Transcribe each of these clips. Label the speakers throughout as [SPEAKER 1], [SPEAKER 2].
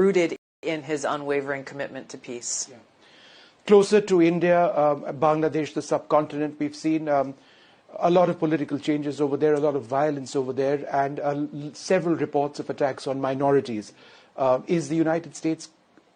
[SPEAKER 1] rooted in his unwavering commitment to peace.
[SPEAKER 2] Closer to India, um, Bangladesh, the subcontinent, we've seen um, a lot of political changes over there, a lot of violence over there, and uh, several reports of attacks on minorities. Uh, is the United States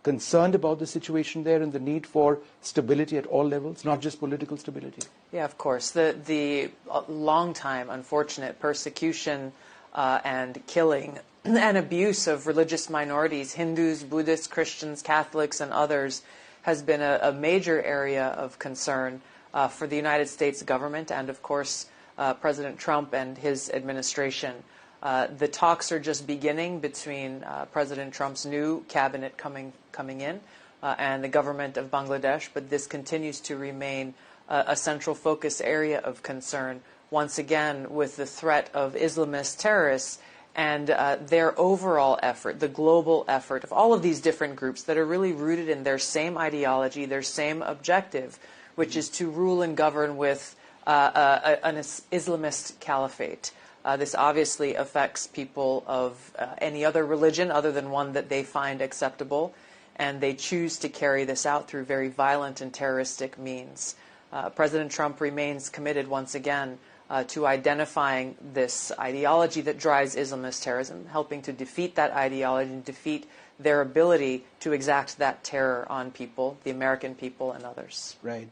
[SPEAKER 2] concerned about the situation there and the need for stability at all levels, not just political stability?
[SPEAKER 1] Yeah, of course. The the uh, long time unfortunate persecution uh, and killing and abuse of religious minorities, Hindus, Buddhists, Christians, Catholics, and others, has been a, a major area of concern uh, for the United States government and, of course, uh, President Trump and his administration. Uh, the talks are just beginning between uh, President Trump's new cabinet coming coming in uh, and the government of Bangladesh, but this continues to remain a central focus area of concern. Once again, with the threat of Islamist terrorists and uh, their overall effort, the global effort of all of these different groups that are really rooted in their same ideology, their same objective, which is to rule and govern with uh, uh, an Islamist caliphate. Uh, this obviously affects people of uh, any other religion other than one that they find acceptable, and they choose to carry this out through very violent and terroristic means. Uh, President Trump remains committed once again uh, to identifying this ideology that drives Islamist terrorism, helping to defeat that ideology and defeat their ability to exact that terror on people, the American people, and others.
[SPEAKER 2] Right.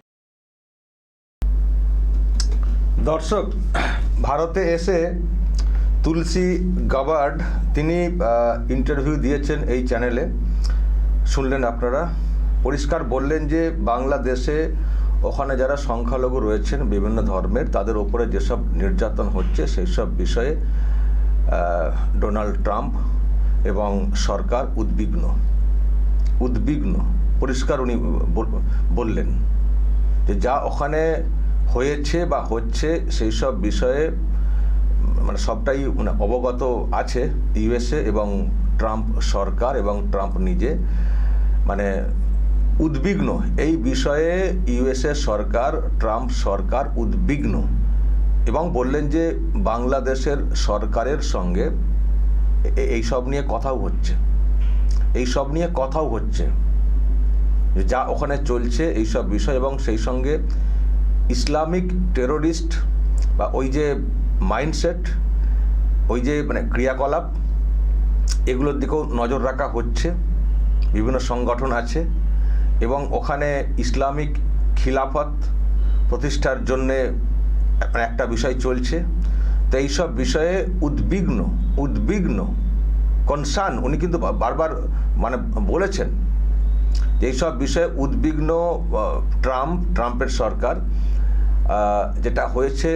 [SPEAKER 3] দর্শক ভারতে এসে তুলসী Gabbard তিনি interview দিয়েছেন এই চ্যানেলে শুনলেন আপনারা পরিষ্কার বললেন যে বাংলাদেশে ওখানে যারা সংখ্যালঘু রয়েছেন বিভিন্ন ধর্মের, তাদের ওপরে যেসব নির্যাতন হচ্ছে সেই সব বিষয়ে ডোনাল্ড ট্রাম্প এবং সরকার উদ্বিগ্ন। উদ্বিগ্ন। পরিষ্কার উনি বললেন যে যা ওখানে হয়েছে বা হচ্ছে সেই সব বিষয়ে মানে সবটাই মানে অবগত আছে ইউএসএ এবং ট্রাম্প সরকার এবং ট্রাম্প নিজে। মানে উদ্বিগ্ন। এই বিষয়ে ইউএসএ সরকার, ট্রাম্প সরকার উদ্বিগ্ন এবং বললেন যে বাংলাদেশের সরকারের সঙ্গে এই সব নিয়ে কথাও হচ্ছে। এই সব নিয়ে কথাও হচ্ছে। যা ওখানে চলছে এই সব বিষয় এবং সেই সঙ্গে ইসলামিক টেরোরিস্ট বা ওই যে মাইন্ডসেট, ওই যে মানে ক্রিয়াকলাপ, এগুলোর দিকেও নজর রাখা হচ্ছে। বিভিন্ন সংগঠন আছে। এবং ওখানে ইসলামিক খিলাফত প্রতিষ্ঠার জন্যে মানে একটা বিষয় চলছে। তো এইসব বিষয়ে উদ্বিগ্ন উদ্বিগ্ন, কনসার্ন, উনি কিন্তু বারবার মানে বলেছেন যে এইসব বিষয়ে উদ্বিগ্ন ট্রাম্প, ট্রাম্পের সরকার যেটা হয়েছে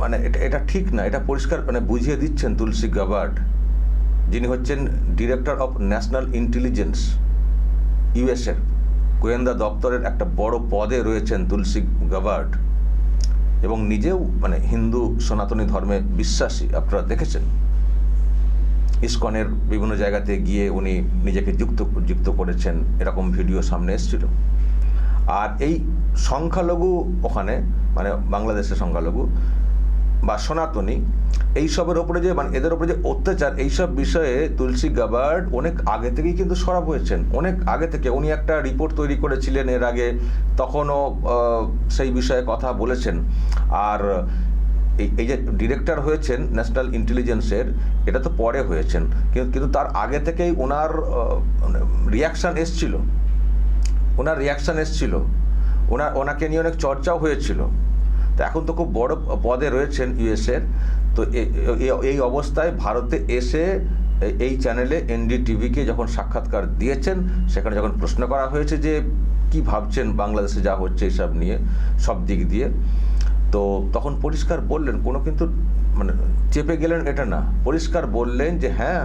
[SPEAKER 3] মানে এটা এটা ঠিক না, এটা পরিষ্কার মানে বুঝিয়ে দিচ্ছেন তুলসী গাবার্ড যিনি হচ্ছেন ডিরেক্টর অফ ন্যাশনাল ইন্টেলিজেন্স ইউএসএর গোয়েন্দা দপ্তরের একটা বড় পদে রয়েছেন তুলসী গাবার্ড এবং নিজেও মানে হিন্দু সনাতনী ধর্মে বিশ্বাসী, আপনারা দেখেছেন? ইস্কনের বিভিন্ন জায়গাতে গিয়ে উনি নিজেকে যুক্ত যুক্ত করেছেন, এরকম ভিডিও সামনে এসেছিল। আর এই সংখ্যালঘু ওখানে মানে বাংলাদেশের সংখ্যালঘু বা সনাতনী, এইসবের ওপরে যে মানে এদের ওপরে যে অত্যাচার, এইসব বিষয়ে তুলসী গাবার্ড অনেক আগে থেকেই কিন্তু সরব হয়েছেন। অনেক আগে থেকে উনি একটা রিপোর্ট তৈরি করেছিলেন এর আগে, তখনও সেই বিষয়ে কথা বলেছেন। আর এই যে ডিরেক্টর হয়েছেন ন্যাশনাল ইন্টেলিজেন্সের এটা তো পরে হয়েছেন। কিন্তু কিন্তু তার আগে থেকেই ওনার রিয়াকশান এসছিল। ওনার রিয়াকশান এসছিল। ওনার ওনাকে নিয়ে অনেক চর্চাও হয়েছিল। তো এখন তো খুব বড় পদে রয়েছেন ইউএসের তো এই অবস্থায় ভারতে এসে এই চ্যানেলে এনডিটিভিকে যখন সাক্ষাৎকার দিয়েছেন, সেখানে যখন প্রশ্ন করা হয়েছে যে কি ভাবছেন বাংলাদেশে যা হচ্ছে এইসব নিয়ে, সব দিক দিয়ে, তো তখন পরিষ্কার বললেন, কোনো কিন্তু মানে চেপে গেলেন এটা না। পরিষ্কার বললেন যে হ্যাঁ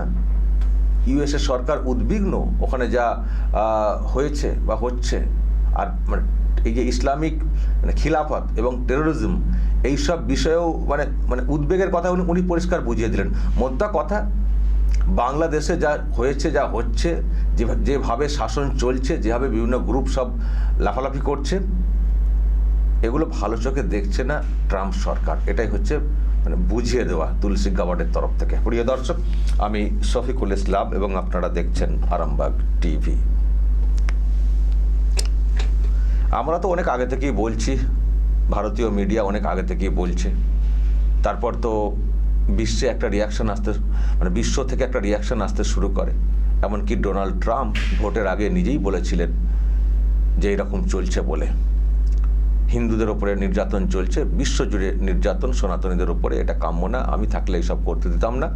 [SPEAKER 3] ইউএসএ সরকার উদ্বিগ্ন ওখানে যা হয়েছে বা হচ্ছে। আর মানে এই যে ইসলামিক মানে খিলাফত এবং টেরোরিজম এইসব বিষয়েও মানে মানে উদ্বেগের কথা উনি উনি পরিষ্কার বুঝিয়ে দিলেন। মোদ্দা কথা, বাংলাদেশে যা হয়েছে, যা হচ্ছে, যেভা- যেভাবে শাসন চলছে, যেভাবে বিভিন্ন গ্রুপ সব লাফালাফি করছে, এগুলো ভালো চোখে দেখছে না ট্রাম্প সরকার। এটাই হচ্ছে মানে বুঝিয়ে দেওয়া তুলসী গাবার্ডের তরফ থেকে। প্রিয় দর্শক, আমি শফিকুল ইসলাম এবং আপনারা দেখছেন আরামবাগ টিভি। আমরা তো অনেক আগে থেকেই বলছি, ভারতীয় মিডিয়া অনেক আগে থেকেই বলছে। তারপর তো বিশ্বে একটা রিয়াকশন আসতে মানে বিশ্ব থেকে একটা রিয়াকশন আসতে শুরু করে। এমনকি ডোনাল্ড ট্রাম্প ভোটের আগে নিজেই বলেছিলেন যে এরকম চলছে বলে। হিন্দুদের ওপরে নির্যাতন চলছে, বিশ্বজুড়ে নির্যাতন, সনাতনীদের ওপরে এটা কাম্য না, আমি থাকলে এইসব করতে দিতাম না।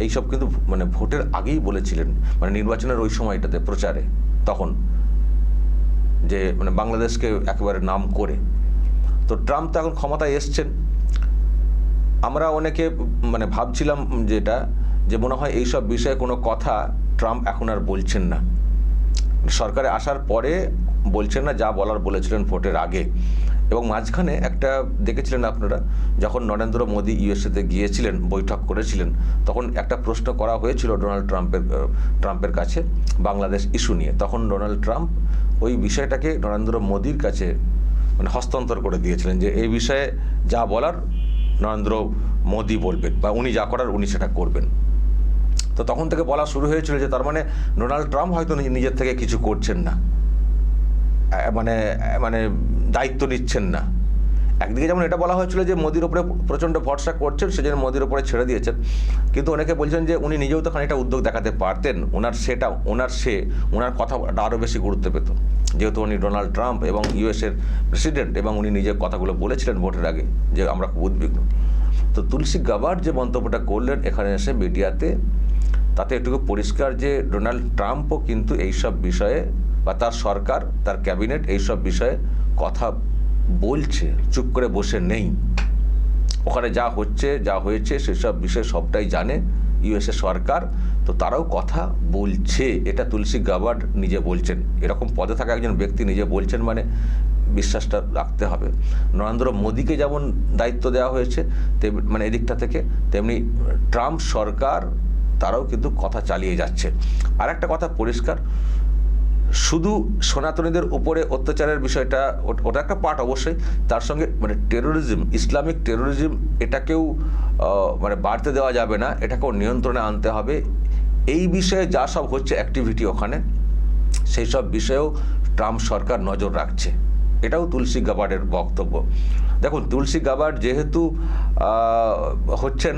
[SPEAKER 3] এইসব কিন্তু মানে ভোটের আগেই বলেছিলেন মানে নির্বাচনের ওই সময়টাতে প্রচারে, তখন। যে মানে বাংলাদেশকে একেবারে নাম করে। তো ট্রাম্প তো এখন ক্ষমতায় এসছেন। আমরা অনেকে মানে ভাবছিলাম যেটা, যে মনে হয় এইসব বিষয়ে কোনো কথা ট্রাম্প এখন আর বলছেন না। সরকারে আসার পরে বলছেন না, যা বলার বলেছিলেন ভোটের আগে। এবং মাঝখানে একটা দেখেছিলেন আপনারা, যখন নরেন্দ্র মোদী ইউএসএতে গিয়েছিলেন, বৈঠক করেছিলেন, তখন একটা প্রশ্ন করা হয়েছিল ডোনাল্ড ট্রাম্পের ট্রাম্পের কাছে বাংলাদেশ ইস্যু নিয়ে। তখন ডোনাল্ড ট্রাম্প ওই বিষয়টাকে নরেন্দ্র মোদীর কাছে মানে হস্তান্তর করে দিয়েছিলেন যে, এই বিষয়ে যা বলার নরেন্দ্র মোদী বলবেন বা উনি যা করার উনি সেটা করবেন। তো তখন থেকে বলা শুরু হয়েছিল যে, তার মানে ডোনাল্ড ট্রাম্প হয়তো নিজের থেকে কিছু করছেন না। মানে মানে দায়িত্ব নিচ্ছেন না। একদিকে যেমন এটা বলা হয়েছিল যে মোদির উপরে প্রচণ্ড ভরসা করছেন, সেজন্য মোদির উপরে ছেড়ে দিয়েছেন। কিন্তু অনেকে বলছেন যে উনি নিজেও তো খানিকটা উদ্যোগ দেখাতে পারতেন, ওনার সেটা, ওনার সে, ওনার কথা আরও বেশি গুরুত্ব পেত। যেহেতু উনি ডোনাল্ড ট্রাম্প এবং ইউএসের প্রেসিডেন্ট এবং উনি নিজের কথাগুলো বলেছিলেন ভোটের আগে যে আমরা খুব উদ্বিগ্ন। তো তুলসী গাবার যে মন্তব্যটা করলেন এখানে এসে মিডিয়াতে, তাতে একটু পরিষ্কার যে ডোনাল্ড ট্রাম্পও কিন্তু এইসব বিষয়ে বা তার সরকার, তার ক্যাবিনেট এইসব বিষয়ে কথা বলছে, চুপ করে বসে নেই। ওখানে যা হচ্ছে, যা হয়েছে, সেসব বিষয়ে সবটাই জানে ইউএসএ সরকার। তো তারাও কথা বলছে। এটা তুলসী গাবার্ড নিজে বলছেন। এরকম পদে থাকা একজন ব্যক্তি নিজে বলছেন মানে বিশ্বাসটা রাখতে হবে। নরেন্দ্র মোদীকে যেমন দায়িত্ব দেওয়া হয়েছে মানে এদিকটা থেকে, তেমনি ট্রাম্প সরকার, তারাও কিন্তু কথা চালিয়ে যাচ্ছে। আর একটা কথা পরিষ্কার শুধু সনাতনীদের উপরে অত্যাচারের বিষয়টা, ওটা একটা পার্ট অবশ্যই। তার সঙ্গে মানে টেরোরিজম ইসলামিক টেরোরিজম এটাকেও মানে বাড়তে দেওয়া যাবে না, এটাকেও নিয়ন্ত্রণে আনতে হবে। এই বিষয়ে যা সব হচ্ছে অ্যাক্টিভিটি ওখানে, সেই সব বিষয়েও ট্রাম্প সরকার নজর রাখছে। এটাও তুলসী গাবার্ডের বক্তব্য। দেখুন, তুলসী গাবার্ড যেহেতু হচ্ছেন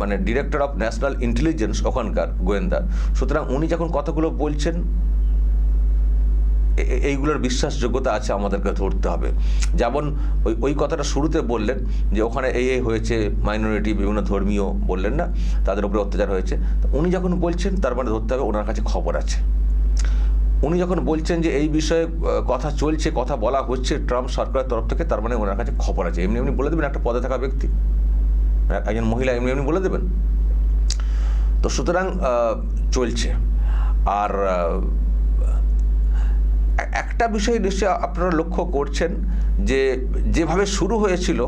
[SPEAKER 3] মানে ডিরেক্টর অফ ন্যাশনাল ইন্টেলিজেন্স ওখানকার গোয়েন্দা সুতরাং উনি যখন কথাগুলো বলছেন এইগুলোর বিশ্বাসযোগ্যতা আছে আমাদেরকে ধরতে হবে। যেমন ওই ওই কথাটা শুরুতে বললেন যে ওখানে এই এই হয়েছে মাইনরিটি বিভিন্ন ধর্মীয় বললেন না, তাদের উপরে অত্যাচার হয়েছে। উনি যখন বলছেন, তার মানে ধরতে হবে ওনার কাছে খবর আছে। উনি যখন বলছেন যে এই বিষয়ে কথা চলছে, কথা বলা হচ্ছে ট্রাম্প সরকারের তরফ থেকে, তার মানে ওনার কাছে খবর আছে। এমনি এমনি বলে দেবেন, একটা পদে থাকা ব্যক্তি। একজন মহিলা এমনি এমনি বলে দেবেন। তো সুতরাং চলছে। আর একটা বিষয় নিশ্চয়ই আপনারা লক্ষ্য করছেন যে যেভাবে শুরু হয়েছিল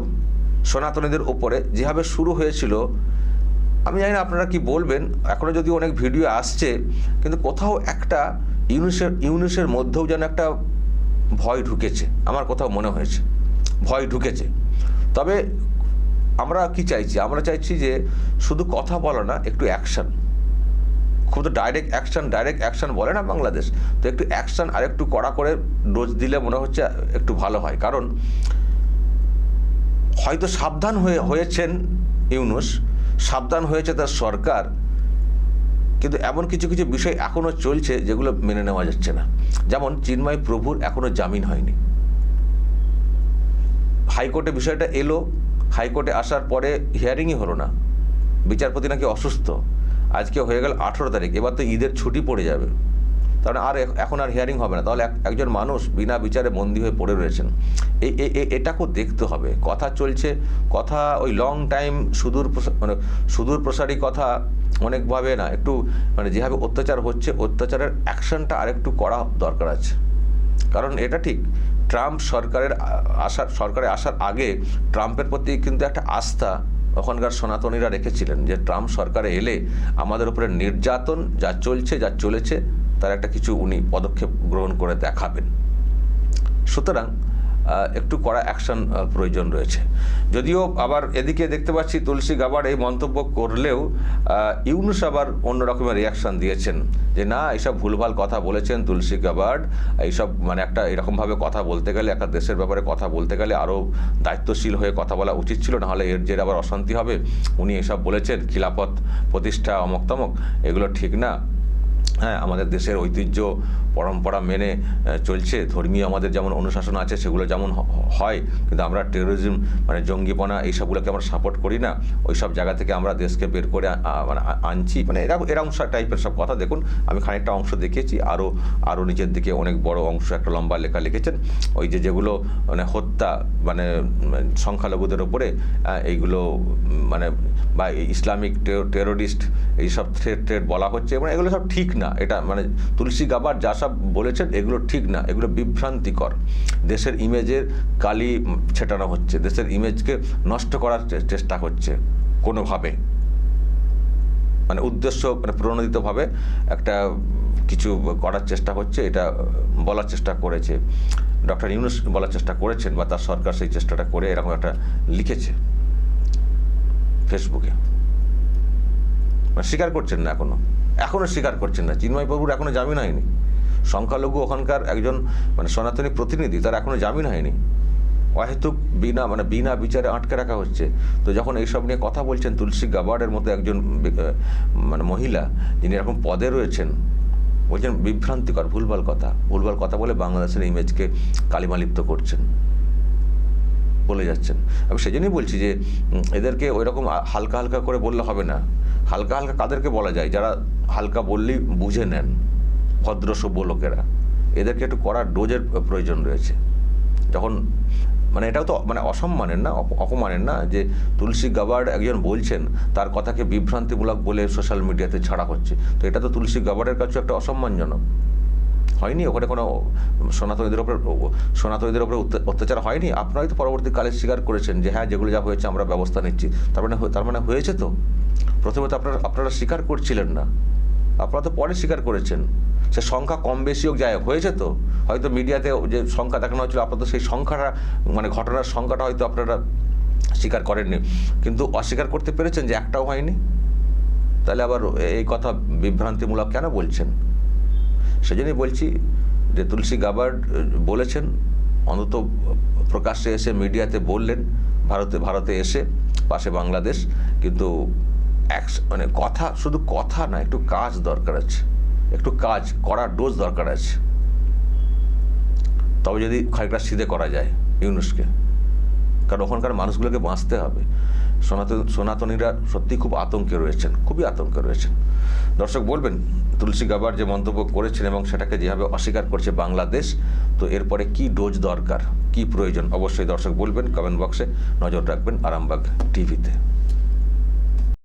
[SPEAKER 3] সনাতনীদের ওপরে যেভাবে শুরু হয়েছিল, আমি জানি না আপনারা কি বলবেন এখনও যদি অনেক ভিডিও আসছে, কিন্তু কোথাও একটা ইউনিসের ইউনিসের মধ্যেও যেন একটা ভয় ঢুকেছে, আমার কোথাও মনে হয়েছে, ভয় ঢুকেছে। তবে আমরা কি চাইছি? আমরা চাইছি যে শুধু কথা বলা না, একটু অ্যাকশন খুব তো ডাইরেক্ট অ্যাকশন ডাইরেক্ট অ্যাকশন বলে না বাংলাদেশ। তো একটু অ্যাকশন আর একটু কড়া করে ডোজ দিলে মনে হচ্ছে একটু ভালো হয়। কারণ হয়তো সাবধান হয়ে, হয়েছেন ইউনুস, সাবধান হয়েছে তার সরকার, কিন্তু এমন কিছু কিছু বিষয় এখনও চলছে যেগুলো মেনে নেওয়া যাচ্ছে না। যেমন চিন্ময় প্রভুর এখনও জামিন হয়নি। হাইকোর্টে বিষয়টা এলো, হাইকোর্টে আসার পরে হিয়ারিংই হলো না। বিচারপতি নাকি অসুস্থ। আজকে হয়ে গেল আঠেরো তারিখ, এবার তো ঈদের ছুটি পড়ে যাবে। তাহলে আর এখন আর হিয়ারিং হবে না। তাহলে এক- একজন মানুষ বিনা বিচারে বন্দী হয়ে পড়ে রয়েছেন। এই এটাকেও দেখতে হবে। কথা চলছে, কথা ওই লং টাইম সুদূর মানে সুদূর প্রসারী কথা অনেকভাবে না, একটু মানে যেভাবে অত্যাচার হচ্ছে, অত্যাচারের অ্যাকশনটা আরেকটু করা দরকার আছে। কারণ এটা ঠিক, ট্রাম্প সরকারের আসার সরকারে আসার আগে ট্রাম্পের প্রতি কিন্তু একটা আস্থা ওখানকার সনাতনীরা রেখেছিলেন যে ট্রাম্প সরকারে এলে আমাদের উপরে নির্যাতন যা চলছে, যা চলেছে, তার একটা কিছু উনি পদক্ষেপ গ্রহণ করে দেখাবেন। সুতরাং একটু কড়া অ্যাকশন প্রয়োজন রয়েছে। যদিও আবার এদিকে দেখতে পাচ্ছি তুলসী গাবার এই মন্তব্য করলেও ইউনুস আবার অন্য রকমের রিয়াকশন দিয়েছেন। যে না, এইসব ভুলভাল কথা বলেছেন তুলসী গাবার্ড এইসব মানে একটা এরকমভাবে কথা বলতে গেলে, একটা দেশের ব্যাপারে কথা বলতে গেলে আরও দায়িত্বশীল হয়ে কথা বলা উচিত ছিল নাহলে এর জের আবার অশান্তি হবে। উনি এসব বলেছেন, খিলাফত প্রতিষ্ঠা অমক তমক, এগুলো ঠিক না। হ্যাঁ আমাদের দেশের ঐতিহ্য, পরম্পরা মেনে চলছে। ধর্মীয় আমাদের যেমন অনুশাসন আছে, সেগুলো যেমন হয়, কিন্তু আমরা টেরোরিজম মানে জঙ্গিপনা এইসবগুলোকে আমরা সাপোর্ট করি না। ওই সব জায়গা থেকে আমরা দেশকে বের করে মানে আনছি। মানে এরকম এরকম টাইপের সব কথা। দেখুন, আমি খানিকটা অংশ দেখিয়েছি। আরও আরও নিচের দিকে অনেক বড় অংশ একটা লম্বা লেখা লিখেছেন। ওই যে যেগুলো মানে হত্যা মানে সংখ্যালঘুদের ওপরে এইগুলো মানে বা ইসলামিক টেরোরিস্ট এইসব থ্রেট ট্রেট বলা হচ্ছে। এবং এগুলো সব ঠিক না। এটা মানে তুলসী গাবার যা সব বলেছেন, এগুলো ঠিক না। এগুলো বিভ্রান্তিকর। দেশের ইমেজের কালি ছেটানো হচ্ছে। দেশের ইমেজকে নষ্ট করার চেষ্টা হচ্ছে কোনোভাবে। মানে উদ্দেশ্য মানে প্রণোদিতভাবে একটা কিছু করার চেষ্টা হচ্ছে, এটা বলার চেষ্টা করেছে। ডক্টর ইউনুস বলার চেষ্টা করেছেন বা তার সরকার সেই চেষ্টাটা করে এরকম একটা লিখেছে ফেসবুকে। মানে স্বীকার করছেন না এখনও। এখনও স্বীকার করছেন না। চিন্ময় বাবুর এখনও জামিন হয়নি। সংখ্যালঘু ওখানকার একজন মানে সনাতনী প্রতিনিধি, তার এখনও জামিন হয়নি। অহেতুক বিনা মানে বিনা বিচারে আটকে রাখা হচ্ছে। তো যখন এইসব নিয়ে কথা বলছেন, তুলসী গাবার্ডের মতো একজন মানে মহিলা, যিনি এরকম পদে রয়েছেন, বলছেন বিভ্রান্তিকর, ভুলভাল কথা। ভুলভাল কথা বলে বাংলাদেশের ইমেজকে কালিমালিপ্ত করছেন। বলে যাচ্ছেন। আমি সেই জন্যই বলছি যে এদেরকে ওই রকম হালকা হালকা করে বললে হবে না। হালকা হালকা কাদেরকে বলা যায়? যারা হালকা বললেই বুঝে নেন ভদ্র সভ্য লোকেরা। এদেরকে একটু করার ডোজের প্রয়োজন রয়েছে। যখন মানে এটাও তো মানে অসম্মানের না অপমানের না যে, তুলসী গাবার্ড একজন বলছেন, তার কথাকে বিভ্রান্তিমূলক বলে সোশ্যাল মিডিয়াতে ছাড়া হচ্ছে। তো এটা তো তুলসী গাবার্ডের কাছে একটা অসম্মানজনক। হয়নি? ওখানে কোনো সনাতনীদের ওপর, সনাতনীদের ওপরে অত্য- অত্যাচার হয়নি? আপনারাই তো পরবর্তীকালে স্বীকার করেছেন যে হ্যাঁ যেগুলো যা হয়েছে আমরা ব্যবস্থা নিচ্ছি। তার মানে তার মানে হয়েছে তো? প্রথমে তো আপনারা আপনারা স্বীকার করছিলেন না। আপনারা তো পরে স্বীকার করেছেন। সে সংখ্যা কম বেশি হোক, যাই হয়েছে তো? হয়তো মিডিয়াতে যে সংখ্যা দেখানো হচ্ছিল আপনারা তো সেই সংখ্যাটা মানে ঘটনার সংখ্যাটা হয়তো আপনারা স্বীকার করেননি। কিন্তু অস্বীকার করতে পেরেছেন যে একটাও হয়নি? তাহলে আবার এই কথা বিভ্রান্তিমূলক কেন বলছেন? সেজন্যই বলছি যে তুলসী গাবার্ড বলেছেন। অন্তত প্রকাশ্যে এসে মিডিয়াতে বললেন, ভারতে ভারতে এসে, পাশে বাংলাদেশ। কিন্তু এক মানে কথা, শুধু কথা না, একটু কাজ দরকার আছে। একটু কাজ করার ডোজ দরকার আছে। তবে যদি খানিকটা সিধে করা যায় ইউনুসকে। কারণ ওখানকার মানুষগুলোকে বাঁচতে হবে। সনাতন, সনাতনীরা সত্যি খুব আতঙ্কে রয়েছেন, খুবই আতঙ্কে রয়েছেন। দর্শক বলবেন, তুলসী গাবার যে মন্তব্য করেছেন এবং সেটাকে যেভাবে অস্বীকার করছে বাংলাদেশ, তো এরপরে কি ডোজ দরকার, কি প্রয়োজন? অবশ্যই দর্শক বলবেন কমেন্ট বক্সে নজর রাখবেন আরামবাগ টিভিতে